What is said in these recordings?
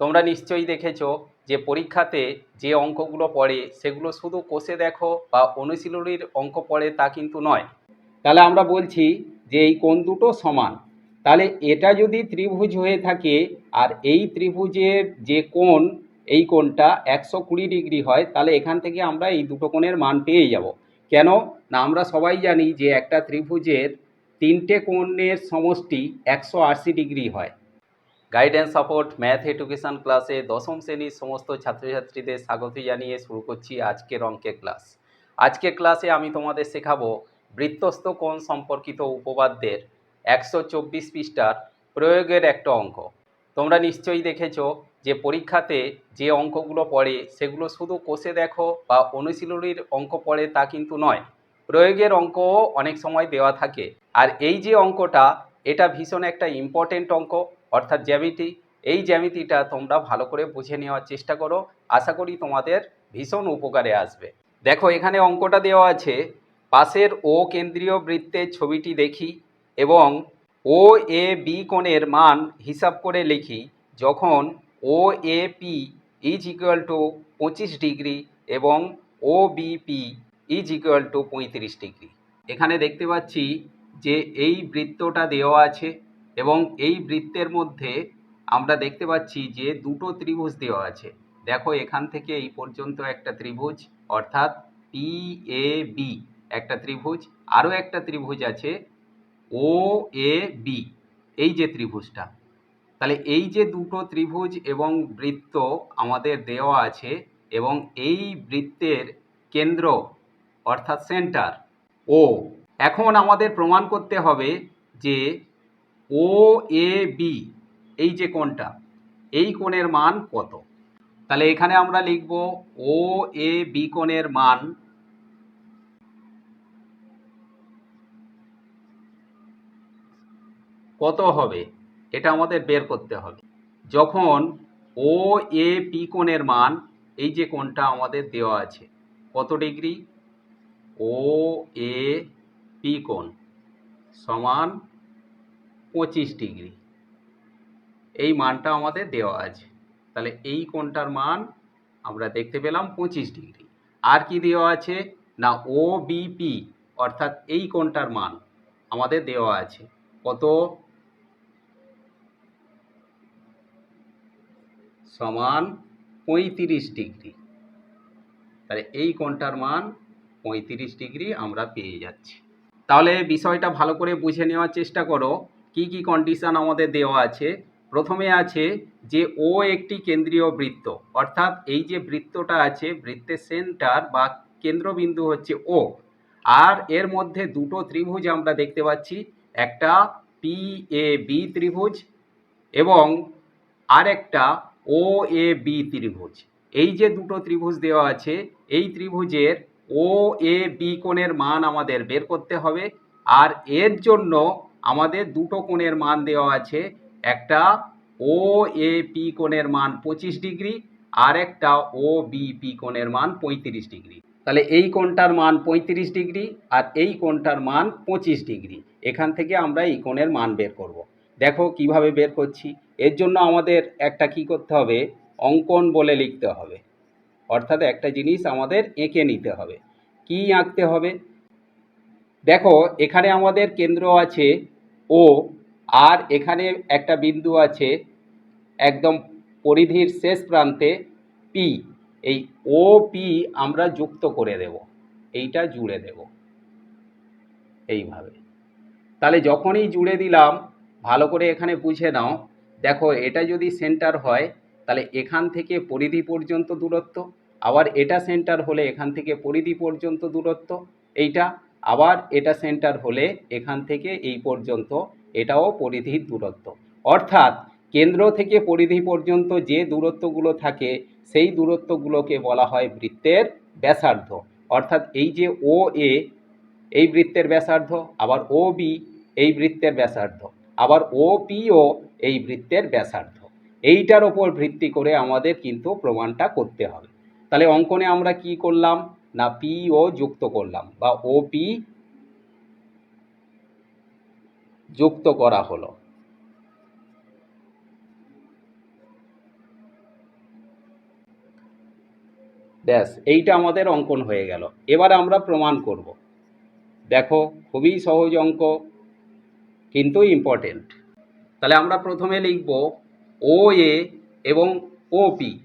তোমরা নিশ্চয়ই দেখেছ যে পরীক্ষাতে যে অঙ্কগুলো পড়ে, সেগুলো শুধু কোষে দেখো বা অনুশীলনীর অঙ্ক পড়ে তা কিন্তু নয়। তাহলে আমরা বলছি যে এই কোণ দুটো সমান। তাহলে এটা যদি ত্রিভুজ হয়ে থাকে আর এই ত্রিভুজের যে কোণ, এই কোণটা একশো কুড়ি ডিগ্রি হয়, তাহলে এখান থেকে আমরা এই দুটো কোণের মান পেয়ে যাব। কেন? না, আমরা সবাই জানি যে একটা ত্রিভুজের তিনটে কোণের সমষ্টি একশো আশি ডিগ্রি হয়। গাইডেন্স সাপোর্ট ম্যাথ এডুকেশন ক্লাসে দশম শ্রেণির সমস্ত ছাত্রছাত্রীদের স্বাগত জানিয়ে শুরু করছি আজকের অঙ্কের ক্লাস আজকের ক্লাসে আমি তোমাদের শেখাবো বৃত্তস্থ কোণ সম্পর্কিত উপপাদ্যের একশো চব্বিশ পৃষ্ঠার প্রয়োগের একটা অঙ্ক। তোমরা নিশ্চয়ই দেখেছ যে পরীক্ষাতে যে অঙ্কগুলো পড়ে সেগুলো শুধু কোষে দেখো বা অনুশীলনীর অঙ্ক পড়ে তা কিন্তু নয়। প্রয়োগের অঙ্কও অনেক সময় দেওয়া থাকে। আর এই যে অঙ্কটা, এটা ভীষণ একটা ইম্পর্টেন্ট অঙ্ক। অর্থাৎ জ্যামিতি, এই জ্যামিতিটা তোমরা ভালো করে বুঝে নেওয়ার চেষ্টা করো। আশা করি তোমাদের ভীষণ উপকারে আসবে। দেখো, এখানে অঙ্কটা দেওয়া আছে, পাশের ও কেন্দ্রীয় বৃত্তের ছবিটি দেখি এবং ও এ বি কোণের মান হিসাব করে লিখি। যখন O A P is equal to পঁচিশ ডিগ্রি এবং O BP is equal to পঁয়ত্রিশ ডিগ্রি। এখানে দেখতে পাচ্ছি যে এই বৃত্তটা দেওয়া আছে। এবং এই বৃত্তের মধ্যে আমরা দেখতে পাচ্ছি যে দুটো ত্রিভুজ দেওয়া আছে। দেখো এখান থেকে এই পর্যন্ত একটা ত্রিভুজ, অর্থাৎ পি এ বি একটা ত্রিভুজ। আরও একটা ত্রিভুজ আছে ও এ বি এই যে ত্রিভুজটা। তাহলে এই যে দুটো ত্রিভুজ এবং বৃত্ত আমাদের দেওয়া আছে এবং এই বৃত্তের কেন্দ্র, অর্থাৎ সেন্টার ও এখন আমাদের প্রমাণ করতে হবে যে ও, এ, বি, এই যে কোণটা, এই কোণের মান কত? তাহলে এখানে আমরা লিখব ও, এ, বি কোণের মান কত হবে? এটা আমাদের বের করতে হবে। যখন ও, এ পি কোণের মান, এই যে কোণটা আমাদের দেওয়া আছে, কত ডিগ্রি? ও, এ পি কোণ সমান পঁচিশ ডিগ্রি। এই মানটা আমাদের দেওয়া আছে। তাহলে এই কোণটার মান আমরা দেখতে পেলাম পঁচিশ ডিগ্রি। আর কি দেওয়া আছে? না ও বিপি অর্থাৎ এই কোণটার মান আমাদের দেওয়া আছে। কত? সমান পঁয়ত্রিশ ডিগ্রি। তাহলে এই কোণটার মান পঁয়ত্রিশ ডিগ্রি আমরা পেয়ে যাচ্ছি। তাহলে বিষয়টা ভালো করে বুঝে নেওয়ার চেষ্টা করো। কি কি কন্ডিশন আমাদের দেওয়া আছে? প্রথমে আছে যে ও একটি কেন্দ্রীয় বৃত্ত, অর্থাৎ এই যে বৃত্তটা আছে, বৃত্তের সেন্টার বা কেন্দ্রবিন্দু হচ্ছে ও আর এর মধ্যে দুটো ত্রিভুজ আমরা দেখতে পাচ্ছি, একটা পি এ বি ত্রিভুজ এবং আরেকটা ও এ বি ত্রিভুজ। এই যে দুটো ত্রিভুজ দেওয়া আছে, এই ত্রিভুজের ও এ বি কোণের মান আমাদের বের করতে হবে, আর এর জন্য আমাদের দুটো কোণের মান দেওয়া আছে, একটা ও এ পি কোণের মান পঁচিশ ডিগ্রি আর একটা ও বি পি কোণের মান পঁয়ত্রিশ ডিগ্রি। তাহলে এই কোণটার মান পঁয়ত্রিশ ডিগ্রি আর এই কোণটার মান পঁচিশ ডিগ্রি। এখান থেকে আমরা এই কোণের মান বের করব। দেখো কীভাবে বের করছি। এর জন্য আমাদের একটা কি করতে হবে? অঙ্কন বলে লিখতে হবে। অর্থাৎ একটা জিনিস আমাদের এঁকে নিতে হবে। কি আঁকতে হবে? দেখো এখানে আমাদের কেন্দ্র আছে ও, আর এখানে একটা বিন্দু আছে, একদম পরিধির শেষ প্রান্তে পি এই ও পি আমরা যুক্ত করে দেব, এইটা জুড়ে দেব, এইভাবে। তাহলে যখনই জুড়ে দিলাম, ভালো করে এখানে বুঝে নাও, দেখো এটা যদি সেন্টার হয়, তাহলে এখান থেকে পরিধি পর্যন্ত দূরত্ব, আবার এটা সেন্টার হলে এখান থেকে পরিধি পর্যন্ত দূরত্ব, এইটা আবার এটা সেন্টার হলে এখান থেকে এই পর্যন্ত এটাও পরিধির দূরত্ব। অর্থাৎ কেন্দ্র থেকে পরিধি পর্যন্ত যে দূরত্বগুলো থাকে, সেই দূরত্বগুলোকে বলা হয় বৃত্তের ব্যাসার্ধ। অর্থাৎ এই যে ও এ এই বৃত্তের ব্যাসার্ধ, আবার ও বি এই বৃত্তের ব্যাসার্ধ। আবার ও পিও এই বৃত্তের ব্যাসার্ধ। এইটার ওপর ভিত্তি করে আমাদের কিন্তু প্রমাণটা করতে হবে। তাহলে অঙ্কনে আমরা কি করলাম? না পি ও যুক্ত করলাম বা ও পি যুক্ত করা হলো। ব্যাস, এইটা আমাদের অঙ্কন হয়ে গেল। এবার আমরা প্রমাণ করব। দেখো, খুবই সহজ অঙ্ক, কিন্তু ইম্পর্টেন্ট তাহলে আমরা প্রথমে লিখব ও এ এবং ও পি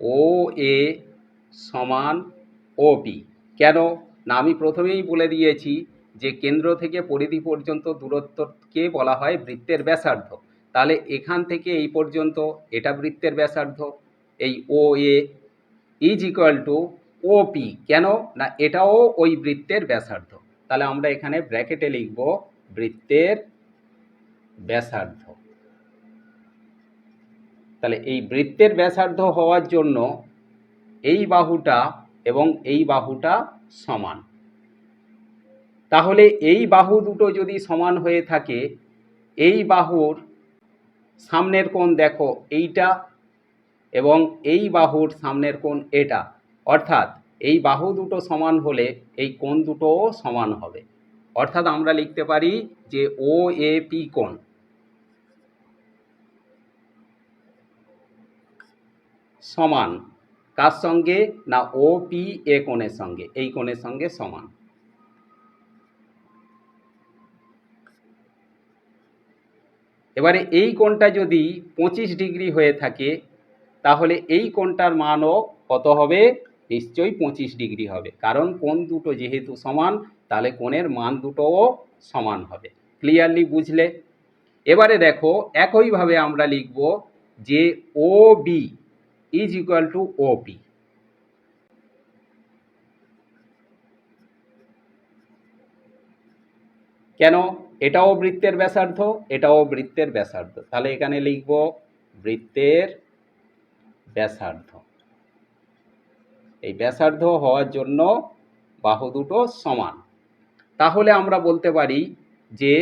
ও এ সমান ও পি কেন? না, আমি প্রথমেই বলে দিয়েছি যে কেন্দ্র থেকে পরিধি পর্যন্ত দূরত্বকে বলা হয় বৃত্তের ব্যাসার্ধ। তাহলে এখান থেকে এই পর্যন্ত এটা বৃত্তের ব্যাসার্ধ, এই O A is equal to O P কেন? না, এটাও ওই বৃত্তের ব্যাসার্ধ। তাহলে আমরা এখানে ব্র্যাকেটে লিখব বৃত্তের ব্যাসার্ধ। তাহলে এই বৃত্তের ব্যাসার্ধ হওয়ার জন্য এই বাহুটা এবং এই বাহুটা সমান। তাহলে এই বাহু দুটো যদি সমান হয়ে থাকে, এই বাহুর সামনের কোণ দেখো এইটা এবং এই বাহুর সামনের কোণ এটা। অর্থাৎ এই বাহু দুটো সমান হলে এই কোণ দুটোও সমান হবে। অর্থাৎ আমরা লিখতে পারি যে ও এ পি কোণ। সমান। কার সঙ্গে? না ও পি এ কোণের সঙ্গে। এই কোণের সঙ্গে সমান। এবারে এই কোণটা যদি পঁচিশ ডিগ্রি হয়ে থাকে, তাহলে এই কোণটার মানও কত হবে? নিশ্চয়ই পঁচিশ ডিগ্রি হবে। কারণ কোণ দুটো যেহেতু সমান, তাহলে কোণের মান দুটোও সমান হবে। ক্লিয়ারলি বুঝলে? এবারে দেখো, একইভাবে আমরা লিখব যে O B equal to O P কেন? এটাও বৃত্তের ব্যাসার্ধ, এটাও বৃত্তের ব্যাসার্ধ। তাহলে এখানে লিখব বৃত্তের ব্যাসার্ধ। এই ব্যাসার্ধ হওয়ার জন্য বাহু দুটো সমান। তাহলে আমরা বলতে পারি যে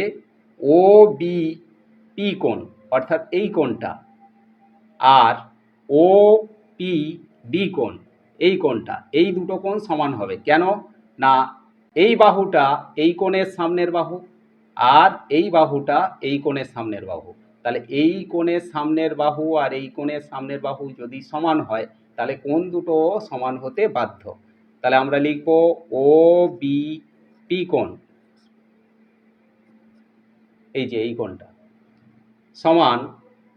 ও বি পি কোণ, অর্থাৎ এই কোণটা, আর ও, পি, ডি কোণ। এই কোণটা, এই দুটো কোণ সমান হবে। কেন? না, এই বাহুটা এই কোণের সামনের বাহু আর এই বাহুটা এই কোণের সামনের বাহু। তাহলে এই কোণের সামনের বাহু আর এই কোণের সামনের বাহু যদি সমান হয়, তাহলে কোন দুটো সমান হতে বাধ্য। তাহলে আমরা লিখব ও, বি, পি কোণ। এই যে এই কোণটা। সমান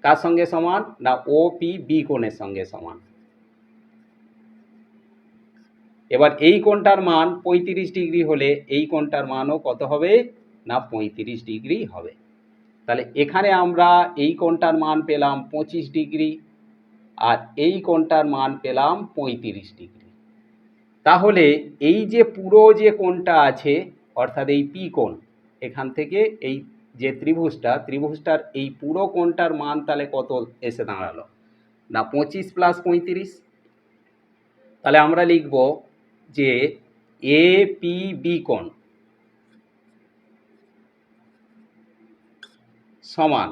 কার সঙ্গে সমান না ও পি বি কোণের সঙ্গে সমান? এবার এই কোণটার মান পঁয়ত্রিশ ডিগ্রি হলে এই কোণটার মানও কত হবে? না, পঁয়ত্রিশ ডিগ্রি হবে। তাহলে এখানে আমরা এই কোণটার মান পেলাম পঁচিশ ডিগ্রি আর এই কোণটার মান পেলাম পঁয়ত্রিশ ডিগ্রি। তাহলে এই যে পুরো যে কোণটা আছে, অর্থাৎ এই পি কোণ, এখান থেকে এই ত্রিভুজটা, ত্রিভুজটার এই পুরো কোণটার মান তাহলে কত এসে দাঁড়াল? না, পঁচিশ প্লাস পঁয়ত্রিশ। তাহলে আমরা লিখব যে এ পি বি কোণ সমান,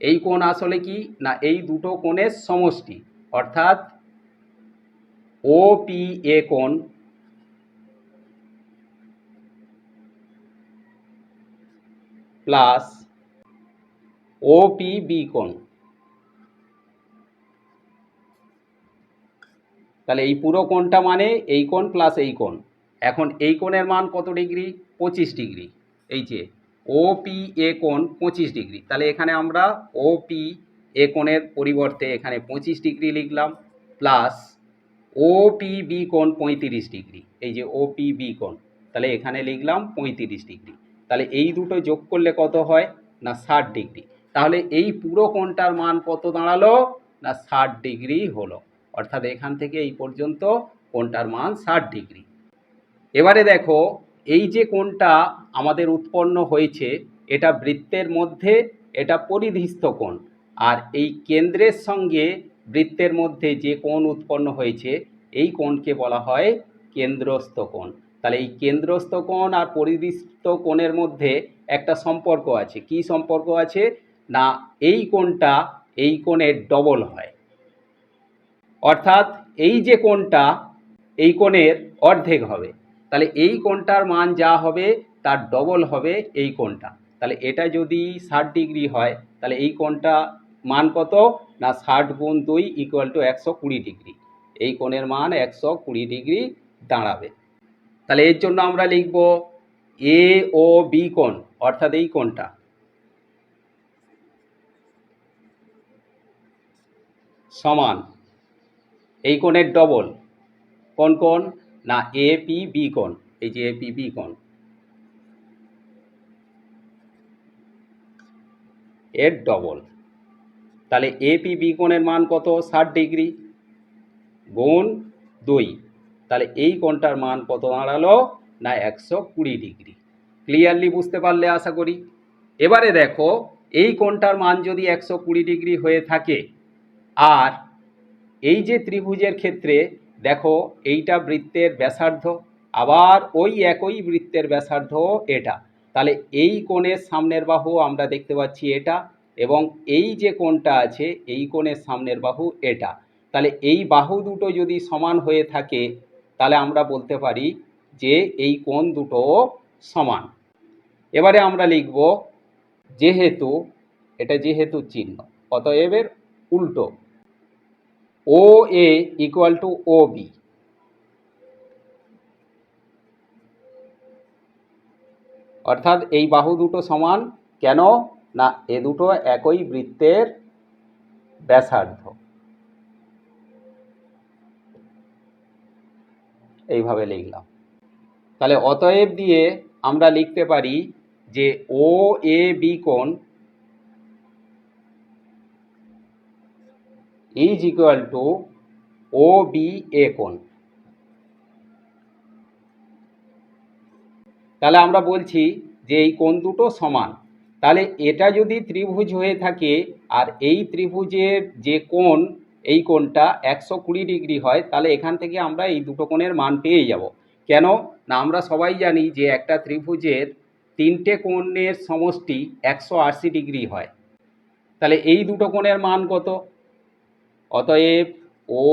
এই কোণ আসলে কি? না, এই দুটো কোণের সমষ্টি, অর্থাৎ ও পি এ কোণ প্লাস ও পি বি কোণ। তাহলে এই পুরো কোণটা মানে এই কোণ প্লাস এই কোণ। এখন এই কোণের মান কত ডিগ্রি? পঁচিশ ডিগ্রি। এই যে ও পি এ কোণ পঁচিশ ডিগ্রি। তাহলে এখানে আমরা ও পি এ কোণের পরিবর্তে এখানে পঁচিশ ডিগ্রি লিখলাম প্লাস ও পি বি কোণ পঁয়ত্রিশ ডিগ্রি। এই যে ও পি বি কোণ। তাহলে এখানে লিখলাম পঁয়ত্রিশ ডিগ্রি। তাহলে এই দুটো যোগ করলে কত হয়? না, ষাট ডিগ্রি। তাহলে এই পুরো কোণটার মান কত দাঁড়াল? না, ষাট ডিগ্রি হলো। অর্থাৎ এখান থেকে এই পর্যন্ত কোণটার মান ষাট ডিগ্রি। এবারে দেখো, এই যে কোণটা আমাদের উৎপন্ন হয়েছে, এটা বৃত্তের মধ্যে, এটা পরিধিস্থ কোণ। আর এই কেন্দ্রের সঙ্গে বৃত্তের মধ্যে যে কোণ উৎপন্ন হয়েছে, এই কোণকে বলা হয় কেন্দ্রস্থ কোণ। তাহলে এই কেন্দ্রস্থ কোণ আর পরিদৃষ্ট কোণের মধ্যে একটা সম্পর্ক আছে। কি সম্পর্ক আছে? না, এই কোণটা এই কোণের ডবল হয়। অর্থাৎ এই যে কোণটা, এই কোণের অর্ধেক হবে। তাহলে এই কোণটার মান যা হবে, তার ডবল হবে এই কোণটা। তাহলে এটা যদি ষাট ডিগ্রি হয়, তাহলে এই কোণটা মান কত? না, ষাট গুণ দুই ইকুয়াল টু একশো কুড়ি ডিগ্রি। এই কোণের মান একশো কুড়ি ডিগ্রি দাঁড়াবে। তাহলে এর জন্য আমরা লিখব এ ও বি কোণ, অর্থাৎ এই কোণটা। সমান। এই কোণের ডবল কোন কোণ? না এ পি বি কোণ। এই যে এ পি বি কোণ। এর ডবল তাহলে এ পি বি কোণের মান কত? ষাট ডিগ্রি। গুণ দুই। তাহলে এই কোণটার মান কত দাঁড়াল? না, একশো কুড়ি ডিগ্রি। ক্লিয়ারলি বুঝতে পারলে আশা করি। এবারে দেখো, এই কোণটার মান যদি একশো কুড়ি ডিগ্রি হয়ে থাকে, আর এই যে ত্রিভুজের ক্ষেত্রে দেখো, এইটা বৃত্তের ব্যাসার্ধ, আবার ওই একই বৃত্তের ব্যাসার্ধ এটা। তাহলে এই কোণের সামনের বাহু আমরা দেখতে পাচ্ছি এটা, এবং এই যে কোণটা আছে, এই কোণের সামনের বাহু এটা। তাহলে এই বাহু দুটো যদি সমান হয়ে থাকে তাহলে আমরা বলতে পারি যে এই কোণ দুটো সমান। এবারে আমরা লিখব যেহেতু, এটা যেহেতু চিহ্ন, অতএব এর উল্টো। O A equal to O B অর্থাৎ এই বাহু দুটো সমান কেন? না, এ দুটো একই বৃত্তের ব্যাসার্ধ। এইভাবে লিখলাম। তাহলে অতএব দিয়ে আমরা লিখতে পারি যে ও এ বি কোণ is equal to O B A কোণ। তাহলে আমরা বলছি যে এই কোণ দুটো সমান। তাহলে এটা যদি ত্রিভুজ হয়ে থাকে আর এই ত্রিভুজের যে কোণ এই কোণটা একশো কুড়ি ডিগ্রি হয়, তাহলে এখান থেকে আমরা এই দুটো কোণের মান পেয়ে যাব। কেন? না, আমরা সবাই জানি যে একটা ত্রিভুজের তিনটে কোণের সমষ্টি একশো আশি ডিগ্রি হয়। তাহলে এই দুটো কোণের মান কত? অতএব ও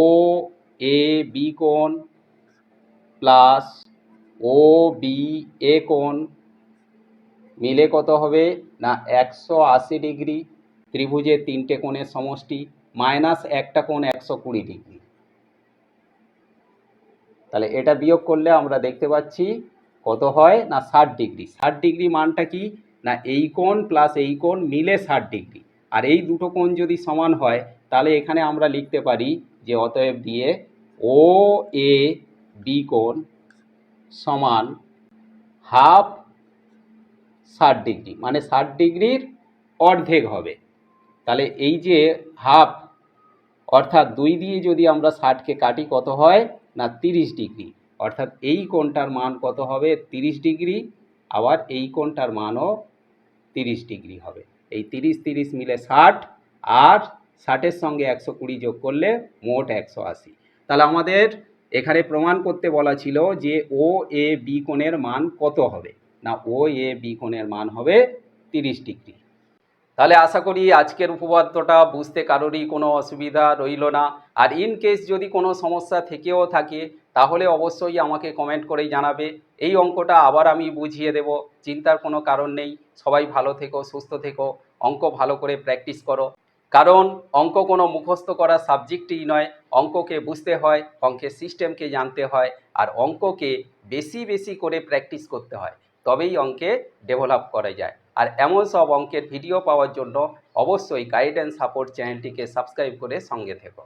এ বি কোণ প্লাস ও বি এ কোণ মিলে কত হবে? না, একশো আশি ডিগ্রি ত্রিভুজের তিনটে কোণের সমষ্টি। মাইনাস একটা কোণ একশো কুড়ি ডিগ্রি। তাহলে এটা বিয়োগ করলে আমরা দেখতে পাচ্ছি কত হয়? না, ষাট ডিগ্রি। ষাট ডিগ্রি মানটা কি? না, এই কোণ প্লাস এই কোণ মিলে ষাট ডিগ্রি। আর এই দুটো কোণ যদি সমান হয়, তাহলে এখানে আমরা লিখতে পারি যে অতএব দিয়ে ও এ বি কোণ সমান হাফ ষাট ডিগ্রি। মানে ষাট ডিগ্রির অর্ধেক হবে। তাহলে এই যে হাফ অর্থাৎ দুই দিয়ে যদি আমরা ষাটকে কাটি কত হয়? না, তিরিশ ডিগ্রি। অর্থাৎ এই কোণটার মান কত হবে? তিরিশ ডিগ্রি। আবার এই কোণটার মানও তিরিশ ডিগ্রি হবে। এই তিরিশ তিরিশ মিলে ষাট, আর ষাটের সঙ্গে একশো কুড়ি যোগ করলে মোট একশো আশি। তাহলে আমাদের এখানে প্রমাণ করতে বলা ছিল যে ও, এ, বি কোণের মান কত হবে? না, ও, এ, বি কোণের মান হবে তিরিশ ডিগ্রি। তাহলে আশা করি আজকের উপপাদ্যটা বুঝতে কারোরই কোনো অসুবিধা রইল না। আর ইন কেস যদি কোনো সমস্যা থেকেও থাকে, তাহলে অবশ্যই আমাকে কমেন্ট করেই জানাবে। এই অঙ্কটা আবার আমি বুঝিয়ে দেব, চিন্তার কোনো কারণ নেই। সবাই ভালো থেকো, সুস্থ থেকো, অঙ্ক ভালো করে প্র্যাকটিস করো। কারণ অঙ্ক কোনো মুখস্থ করা সাবজেক্টই নয়। অঙ্ককে বুঝতে হয়, অঙ্কের সিস্টেমকে জানতে হয়, আর অঙ্ককে বেশি বেশি করে প্র্যাকটিস করতে হয়। তবেই অঙ্কে ডেভেলপ করা যায়। আর এমন সব অঙ্কের ভিডিও পাওয়ার জন্য অবশ্যই গাইড অ্যান্ড সাপোর্ট চ্যানেলটিকে সাবস্ক্রাইব করে সঙ্গে থেকো।